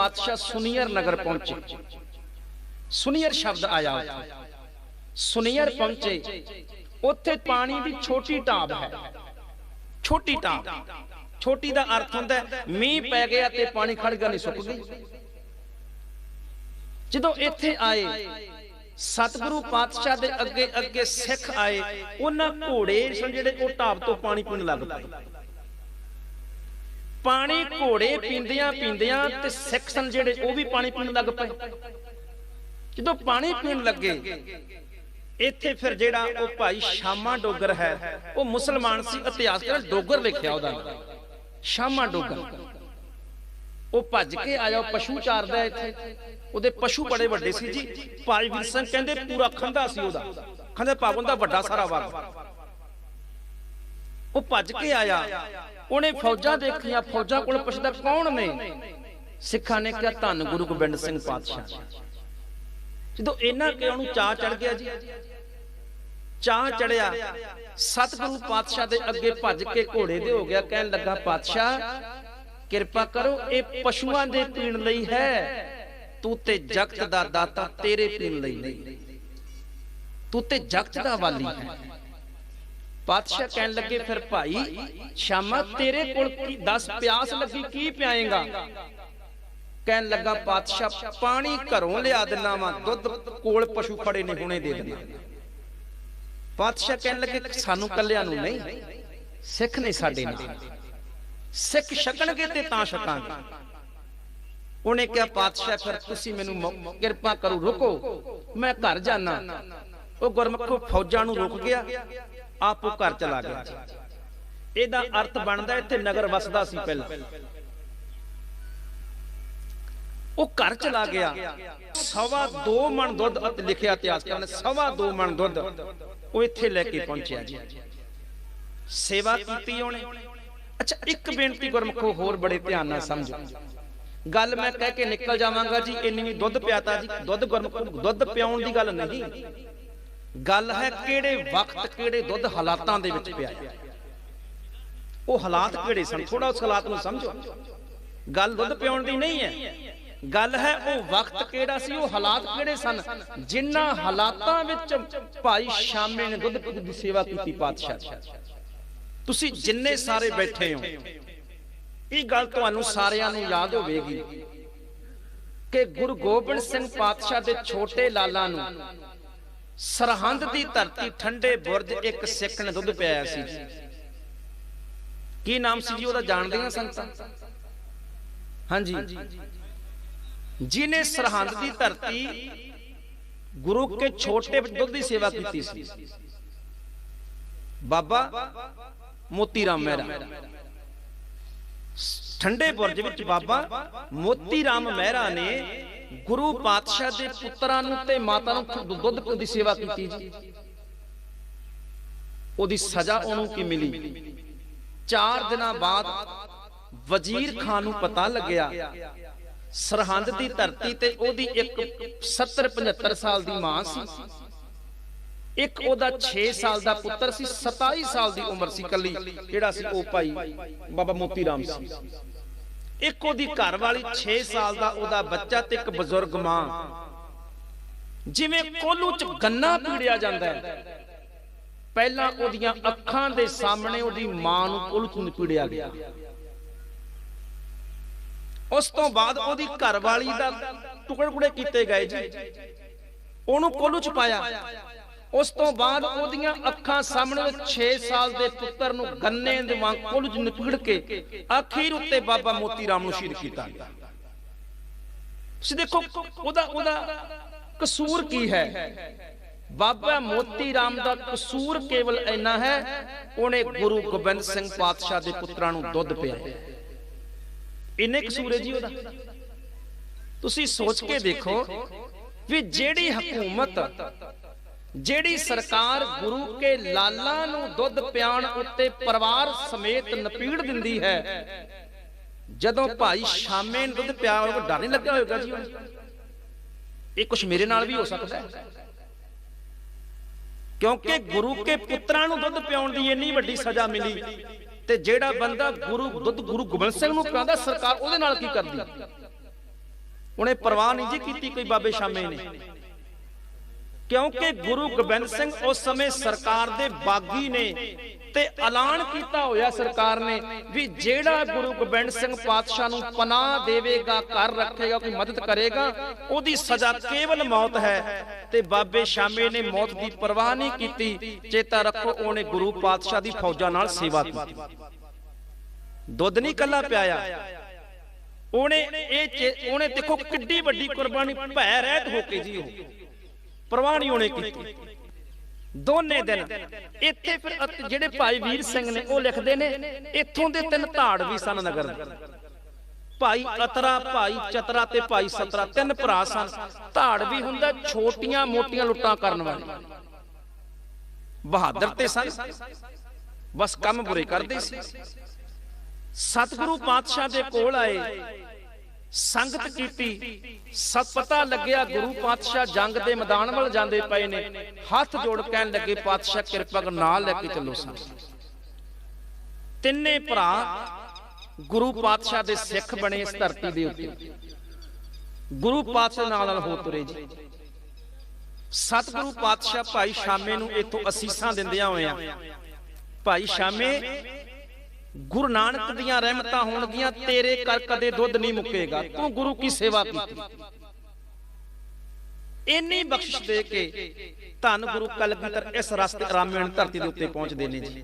ਪਾਤਸ਼ਾਹ ਸੁਨੀਅਰ ਨਗਰ ਪਹੁੰਚੇ ਸੁਨੀਅਰ ਸ਼ਬਦ ਆਇਆ ਸੁਨੀਅਰ ਪਹੁੰਚੇ ਉੱਥੇ ਪਾਣੀ ਦੀ ਛੋਟੀ ਢਾਬ ਹੈ ਛੋਟੀ ਢਾਬ ਛੋਟੀ ਦਾ ਅਰਥ ਹੁੰਦਾ ਮੀਂਹ ਪੈ ਗਿਆ ਤੇ ਪਾਣੀ ਖੜ ਗਿਆ ਨਹੀਂ ਸੁੱਕ ਗਈ ਜਦੋਂ ਇੱਥੇ ਆਏ ਸਤਿਗੁਰੂ ਪਾਤਸ਼ਾਹ ਦੇ ਅੱਗੇ ਅੱਗੇ ਸਿੱਖ ਆਏ ਉਹਨਾਂ ਘੋੜੇ ਜਿਹੜੇ ਉਹ ਢਾਬ ਤੋਂ ਪਾਣੀ ਪੀਣ ਲੱਗ ਪਏ ਪਾਣੀ ਘੋੜੇ ਪੀਂਦਿਆਂ ਪੀਂਦਿਆਂ ਤੇ ਸਿੱਖ ਸਨ ਜਿਹੜੇ ਉਹ ਵੀ ਪਾਣੀ ਪੀਣ ਲੱਗ ਪਏ। ਜਦੋਂ ਪਾਣੀ ਪੀਣ ਲੱਗੇ, ਇੱਥੇ ਫਿਰ ਜਿਹੜਾ ਉਹ ਭਾਈ ਸ਼ਾਮਾ ਡੋਗਰ ਹੈ, ਉਹ ਮੁਸਲਮਾਨ ਸੀ, ਇਤਿਹਾਸ ਕਰ ਡੋਗਰ ਲਿਖਿਆ ਉਹਦਾ। ਸ਼ਾਮਾ ਡੋਗਰ। ਉਹ ਭੱਜ ਕੇ ਆਇਆ ਪਸ਼ੂ ਚਾਰਦਾ ਇੱਥੇ। ਉਹਦੇ ਪਸ਼ੂ ਬੜੇ ਵੱਡੇ ਸੀ ਜੀ। ਭਾਈ ਵੀਰ ਸਿੰਘ ਕਹਿੰਦੇ ਪੂਰਾ ਖੰਦਾ ਸੀ ਉਹਦਾ। ਖੰਦੇ ਪਾਵਨ ਦਾ ਵੱਡਾ ਸਾਰਾ ਵਰ ਉਹ ਭੱਜ ਕੇ ਆਇਆ। ਉਹਨੇ ਫੌਜਾਂ ਦੇਖੀਆਂ ਫੌਜਾਂ ਕੋਲ ਪੁੱਛਦਾ ਕੌਣ ਨੇ? ਸਿੱਖਾਂ ਨੇ ਕਿਹਾ ਧੰਨ ਗੁਰੂ ਗੋਬਿੰਦ ਸਿੰਘ ਪਾਤਸ਼ਾਹ। ਜਦੋਂ ਇਹਨਾਂ ਕਿ ਉਹਨੂੰ ਚਾਹ ਚੜ ਗਿਆ ਜੀ। ਚਾਹ ਚੜਿਆ ਸਤਿਗੁਰੂ ਪਾਤਸ਼ਾਹ ਦੇ ਅੱਗੇ ਭੱਜ ਕੇ ਘੋੜੇ ਦੇ ਹੋ ਗਿਆ ਕਹਿਣ ਲੱਗਾ ਪਾਤਸ਼ਾਹ ਕਿਰਪਾ ਕਰੋ ਇਹ ਪਸ਼ੂਆਂ ਦੇ ਪੀਣ ਲਈ ਹੈ। ਤੂੰ ਤੇ ਜਗਤ ਦਾ ਦਾਤਾ ਤੇਰੇ ਪੀਣ ਲਈ ਨਹੀਂ। ਤੂੰ ਤੇ ਜਗਤ ਦਾ ਵਾਲੀ ਹੈ। ਪਾਤਸ਼ਾਹ ਕਹਿਣ ਲੱਗੇ, ਫਿਰ ਭਾਈ, ਸ਼ਾਮਾ ਤੇਰੇ ਕੋਲ ਕੀ 10 ਪਿਆਸ ਲੱਗੀ, ਕੀ ਪਿਆਏਗਾ? ਕਹਿਣ ਲੱਗਾ, ਪਾਤਸ਼ਾਹ, ਪਾਣੀ ਘਰੋਂ ਲਿਆ ਦਿੰਨਾ ਵਾ, ਦੁੱਧ ਕੋਲ ਪਸ਼ੂ ਖੜੇ ਨੇ, ਹੁਣੇ ਦੇ ਦਿੰਨਾ। ਪਾਤਸ਼ਾਹ ਕਹਿਣ ਲੱਗੇ, ਸਾਨੂੰ ਕੱਲਿਆਂ ਨੂੰ ਨਹੀਂ, ਸਿੱਖ ਨੇ ਸਾਡੇ ਨਾਲ। ਸਿੱਖ ਛਕਣਗੇ ਤੇ ਤਾਂ ਛਕਾਂਗੇ। ਉਹਨੇ ਕਿਹਾ, ਪਾਤਸ਼ਾਹ, ਫਿਰ ਤੁਸੀਂ ਮੈਨੂੰ ਕਿਰਪਾ ਕਰੋ, ਰੁਕੋ। ਮੈਂ ਘਰ ਜਾਣਾ ਉਹ ਗੁਰਮੁਖੋ ਫੌਜਾਂ ਨੂੰ ਰੁਕ ਗਿਆ। ਆਪੋ ਘਰ ਚਲਾ ਗਿਆ। ਇਹਦਾ ਅਰਥ ਬਣਦਾ ਇੱਥੇ ਨਗਰ ਵਸਦਾ ਸੀ ਪਹਿਲਾਂ। ਉਹ ਘਰ ਚਲਾ ਗਿਆ। ਸਵਾ 2 ਮਣ ਦੁੱਧ ਅਤੇ ਲਿਖਿਆ ਇਤਿਹਾਸਕਾਰਾਂ ਨੇ ਸਵਾ 2 ਮਣ ਦੁੱਧ ਉਹ ਇੱਥੇ ਲੈ ਕੇ ਪਹੁੰਚਿਆ ਜੀ। ਸੇਵਾ ਕੀਤੀ ਉਹਨੇ। ਅੱਛਾ, ਇੱਕ ਬੇਨਤੀ ਗੁਰਮਖੋ, ਹੋਰ ਬੜੇ ਧਿਆਨ ਨਾਲ ਸਮਝੋ। ਗੱਲ ਮੈਂ ਕਹਿ ਕੇ ਨਿਕਲ ਜਾਵਾਂਗਾ ਜੀ, ਇੰਨੀ ਵੀ ਦੁੱਧ ਪਿਆਤਾ ਜੀ। ਦੁੱਧ ਗੁਰਮਖੋ, ਦੁੱਧ ਪਿਆਉਣ ਦੀ ਗੱਲ ਨਹੀਂ। ਗੱਲ ਹੈ ਕਿਹੜੇ ਵਕਤ, ਕਿਹੜੇ ਦੁੱਧ ਹਾਲਾਤਾਂ ਦੇ ਵਿੱਚ ਪਿਆਇਆ ਉਹ ਹਾਲਾਤ ਕਿਹੜੇ ਸਨ? ਥੋੜਾ ਉਸ ਹਾਲਾਤ ਨੂੰ ਸਮਝੋ। ਗੱਲ ਦੁੱਧ ਪਿਆਉਣ ਦੀ ਨਹੀਂ ਹੈ। ਗੱਲ ਹੈ ਉਹ ਵਕਤ ਕਿਹੜਾ ਸੀ? ਉਹ ਹਾਲਾਤ ਕਿਹੜੇ ਸਨ? ਜਿਨ੍ਹਾਂ ਹਾਲਾਤਾਂ ਵਿੱਚ ਭਾਈ ਸ਼ਾਮੇ ਨੇ ਦੁੱਧ ਦੀ ਸੇਵਾ ਕੀਤੀ ਪਾਤਸ਼ਾਹ ਤੁਸੀਂ ਜਿੰਨੇ ਸਾਰੇ ਬੈਠੇ ਹੋ, ਇਹ ਗੱਲ ਤੁਹਾਨੂੰ ਸਾਰਿਆਂ ਨੂੰ ਯਾਦ ਹੋਵੇਗੀ ਕਿ ਗੁਰੂ ਗੋਬਿੰਦ ਸਿੰਘ ਪਾਤਸ਼ਾਹ ਦੇ ਛੋਟੇ ਲਾਲਾ ਨੂੰ ਸਰਹੰਦ ਦੀ ਧਰਤੀ ਠੰਡੇ ਬੁਰਜ ਇੱਕ ਸਿੱਖ ਨੇ ਦੁੱਧ ਪਿਆਇਆ ਸੀ ਕੀ ਨਾਮ ਸੀ ਜੀ ਉਹਦਾ? ਜਾਣਦੇ ਆ ਸੰਗਤਾਂ? ਹਾਂਜੀ। ਜਿਨੇ ਸਰਹੰਦ ਦੀ ਧਰਤੀ ਗੁਰੂ ਕੇ ਛੋਟੇ ਦੁੱਧ ਦੀ ਸੇਵਾ ਕੀਤੀ ਸੀ। ਬਾਬਾ ਮੋਤੀ ਰਾਮ ਮਹਿਰਾ। ਠੰਡੇ ਬੁਰਜ ਵਿੱਚ ਬਾਬਾ ਮੋਤੀ ਰਾਮ ਮਹਿਰਾ ਨੇ ਗੁਰੂ ਪਾਤਸ਼ਾਹ ਦੇ ਪੁੱਤਰਾਂ ਨੂੰ ਤੇ ਮਾਤਾ ਨੂੰ ਦੁੱਧ ਦੀ ਸੇਵਾ ਕੀਤੀ ਜੀ। ਉਹਦੀ ਸਜ਼ਾ ਉਹਨੂੰ ਕੀ ਮਿਲੀ? 4 ਦਿਨਾਂ ਬਾਅਦ ਵਜ਼ੀਰ ਖਾਨ ਨੂੰ ਪਤਾ ਲੱਗਿਆ, ਸਰਹੰਦ ਦੀ ਧਰਤੀ ਤੇ ਉਹਦੀ ਇੱਕ 70 75 ਸਾਲ ਦੀ ਮਾਂ ਸੀ। ਇੱਕ ਉਹਦਾ 6 ਸਾਲ ਦਾ ਪੁੱਤਰ ਸੀ 27 ਸਾਲ ਦੀ ਉਮਰ ਸੀ ਕੱਲੀ, ਜਿਹੜਾ ਸੀ ਉਹ ਭਾਈ ਬਾਬਾ ਮੋਤੀ ਰਾਮ ਸੀ। ਇੱਕ ਉਹਦੀ ਘਰ ਵਾਲੀ 6 ਸਾਲ ਦਾ ਉਹਦਾ ਬੱਚਾ ਤੇ ਇੱਕ ਬਜ਼ੁਰਗ ਮਾਂ। ਜਿਵੇਂ ਕੋਲੂ ਚ ਗੰਨਾ ਪੀੜਿਆ ਜਾਂਦਾ ਹੈ। ਪਹਿਲਾਂ ਉਹਦੀਆਂ ਅੱਖਾਂ ਦੇ ਸਾਹਮਣੇ ਉਹਦੀ ਮਾਂ ਨੂੰ ਕੋਲੂ ਚ ਪੀੜਿਆ ਗਿਆ। ਉਸ ਤੋਂ ਬਾਅਦ ਉਹਦੀ ਘਰ ਵਾਲੀ ਦਾ ਟੁਕੜੇ ਟੁਕੜੇ ਕੀਤੇ ਗਏ ਜੀ। ਉਹਨੂੰ ਕੋਲੂ ਚ ਪਾਇਆ। ਉਸ ਤੋਂ ਬਾਅਦ ਉਹਦੀਆਂ ਅੱਖਾਂ ਸਾਹਮਣੇ 6 ਸਾਲ ਦੇ ਪੁੱਤਰ ਨੂੰ ਗੰਨੇ ਦੇ ਵਾਂਗ ਕੋਲੂ ਚ ਕੇ ਅਖੀਰ ਉੱਤੇ ਬਾਬਾ ਮੋਤੀ ਰਾਮ ਨੂੰ ਸ਼ਹੀਦ ਕੀਤਾ। ਗਿਆ ਤੁਸੀਂ ਦੇਖੋ, ਉਹਦਾ ਉਹਦਾ ਕਸੂਰ ਕੀ ਹੈ? ਬਾਬਾ ਮੋਤੀ ਰਾਮ ਦਾ ਕਸੂਰ ਕੇਵਲ ਇੰਨਾ ਹੈ, ਉਹਨੇ ਗੁਰੂ ਗੋਬਿੰਦ ਸਿੰਘ ਪਾਤਸ਼ਾਹ ਦੇ ਪੁੱਤਰਾਂ ਨੂੰ ਦੁੱਧ ਪਿਆਇਆ ਇੰਨੇ ਕਸੂਰ ਹੈ ਜੀ ਉਹਦਾ। ਤੁਸੀਂ ਸੋਚ ਕੇ ਦੇਖੋ ਵੀ ਜਿਹੜੀ ਹਕੂਮਤ ਜਿਹੜੀ ਸਰਕਾਰ ਗੁਰੂ ਕੇ ਲਾਲਾਂ ਨੂੰ ਦੁੱਧ ਪਿਆਣ ਉੱਤੇ ਪਰਿਵਾਰ ਸਮੇਤ ਨਪੀੜ ਦਿੰਦੀ ਹੈ, ਜਦੋਂ ਭਾਈ ਸ਼ਾਮੇ ਨੂੰ ਦੁੱਧ ਪਿਆ ਹੋਵੇ ਡਰ ਨਹੀਂ ਲੱਗਿਆ ਹੋਵੇਗਾ ਜੀ ਇਹ ਕੁਝ ਮੇਰੇ ਨਾਲ ਵੀ ਹੋ ਸਕਦਾ ਹੈ? ਕਿਉਂਕਿ ਗੁਰੂ ਕੇ ਪੁੱਤਰਾਂ ਨੂੰ ਦੁੱਧ ਪਿਆਉਣ ਦੀ ਇੰਨੀ ਵੱਡੀ ਸਜ਼ਾ ਮਿਲੀ ਤੇ ਜਿਹੜਾ ਬੰਦਾ ਗੁਰੂ ਦੁੱਧ ਗੁਰੂ ਗੋਬਿੰਦ ਸਿੰਘ ਨੂੰ ਪਿਆਉਂਦਾ, ਸਰਕਾਰ ਉਹਦੇ ਨਾਲ ਕੀ ਕਰਦੀ? ਉਹਨੇ ਪਰਵਾਹ ਨਹੀਂ ਜੀ ਕੀਤੀ ਕੋਈ ਬਾਬੇ ਸ਼ਾਮੇ ਨੇ। ਕਿਉਂਕਿ ਗੁਰੂ ਗੋਬਿੰਦ ਸਿੰਘ ਉਸ ਸਮੇਂ ਸਰਕਾਰ ਦੇ ਬਾਗੀ ਨੇ ਤੇ ਐਲਾਨ ਕੀਤਾ ਹੋਇਆ ਸਰਕਾਰ ਨੇ ਵੀ ਜਿਹੜਾ ਗੁਰੂ ਗੋਬਿੰਦ ਸਿੰਘ ਪਾਤਸ਼ਾਹ ਨੂੰ ਪਨਾਹ ਦੇਵੇਗਾ, ਘਰ ਰੱਖੇਗਾ, ਕੋਈ ਮਦਦ ਕਰੇਗਾ, ਉਹਦੀ ਸਜ਼ਾ ਕੇਵਲ ਮੌਤ ਹੈ। ਤੇ ਬਾਬੇ ਸ਼ਾਮੇ ਨੇ ਮੌਤ ਦੀ ਪਰਵਾਹ ਨਹੀਂ ਕੀਤੀ, ਚੇਤਾ ਰੱਖੋ ਉਹਨੇ ਗੁਰੂ ਪਾਤਸ਼ਾਹ ਦੀ ਫੌਜਾਂ ਨਾਲ ਸੇਵਾ ਕੀਤੀ। ਦੁੱਧ ਨਹੀਂ ਕੱਲਾ ਪਿਆਇਆ। ਉਹਨੇ ਇਹ ਚੇ- ਉਹਨੇ ਦੇਖੋ ਕਿੱਡੀ ਵੱਡੀ ਕੁਰਬਾਨੀ, ਭੈ, ਰਹਿਤ ਹੋ ਕੇ ਜੀ ਉਹ। ਪਰਵਾਹ ਨਹੀਂ ਉਹਨੇ ਕੀਤੀ। ਦੋਨੇ ਦਿਨ। ਇੱਥੇ ਫਿਰ ਜਿਹੜੇ ਭਾਈ ਵੀਰ ਸਿੰਘ ਨੇ, ਉਹ ਲਿਖਦੇ ਨੇ, ਇੱਥੋਂ ਦੇ ਤਿੰਨ ਧਾੜ ਵੀ ਸਨ ਨਗਰ ਦੇ। ਭਾਈ ਅਤਰਾ, ਭਾਈ ਚਤਰਾ ਤੇ ਭਾਈ ਸਤਰਾ, ਤਿੰਨ ਭਰਾ ਸਨ। ਧਾੜ ਵੀ ਹੁੰਦਾ ਛੋਟੀਆਂ ਮੋਟੀਆਂ ਲੁੱਟਾਂ ਕਰਨ ਵਾਲੇ। ਬਹਾਦਰ ਤੇ ਸਨ। ਬਸ ਕੰਮ ਬੁਰੇ ਕਰਦੇ ਸੀ। ਸਤਿਗੁਰੂ ਪਾਤਸ਼ਾਹ ਦੇ ਕੋਲ ਆਏ। ਸੰਗਤ ਕੀਤੀ ਸਤ ਪਤਾ ਲੱਗਿਆ ਗੁਰੂ ਪਾਤਸ਼ਾਹ ਜੰਗ ਦੇ ਮੈਦਾਨ ਵੱਲ ਜਾਂਦੇ ਪਏ ਨੇ। ਹੱਥ ਜੋੜ ਕਹਿਣ ਲੱਗੇ, ਪਾਤਸ਼ਾਹ, ਕਿਰਪਾ ਕਰ ਨਾਲ ਲੈ ਕੇ ਚੱਲੋ ਸਾਨੂੰ ਤਿੰਨੇ ਭਰਾ ਗੁਰੂ ਪਾਤਸ਼ਾਹ ਦੇ ਸਿੱਖ ਬਣੇ ਇਸ ਧਰਤੀ ਦੇ ਉੱਤੇ। ਗੁਰੂ ਪਾਤਸ਼ਾਹ ਨਾਲ ਨਾਲ ਹੋ ਤੁਰੇ ਜੀ। ਸਤਿਗੁਰੂ ਪਾਤਸ਼ਾਹ ਭਾਈ ਸ਼ਾਮੇ ਨੂੰ ਇਥੋਂ ਅਸੀਸਾਂ ਦਿੰਦਿਆਂ ਹੋਇਆਂ, ਭਾਈ ਸ਼ਾਮੇ ਗੁਰੂ ਨਾਨਕ ਦੀਆਂ ਰਹਿਮਤਾਂ ਹੋਣਗੀਆਂ, ਤੇਰੇ ਕਰ ਕਦੇ ਦੁੱਧ ਨਹੀਂ ਮੁੱਕੇਗਾ, ਤੂੰ ਗੁਰੂ ਕੀ ਸੇਵਾ ਕੀਤੀ? ਇੰਨੀ ਬਖਸ਼ਿਸ਼ ਦੇ ਕੇ ਧੰਨ ਗੁਰੂ ਕਲਗੀਧਰ ਇਸ ਰਸਤੇ ਆਰਾਮੇਣ ਧਰਤੀ ਦੇ ਉੱਤੇ ਪਹੁੰਚਦੇ ਨੇ ਜੀ।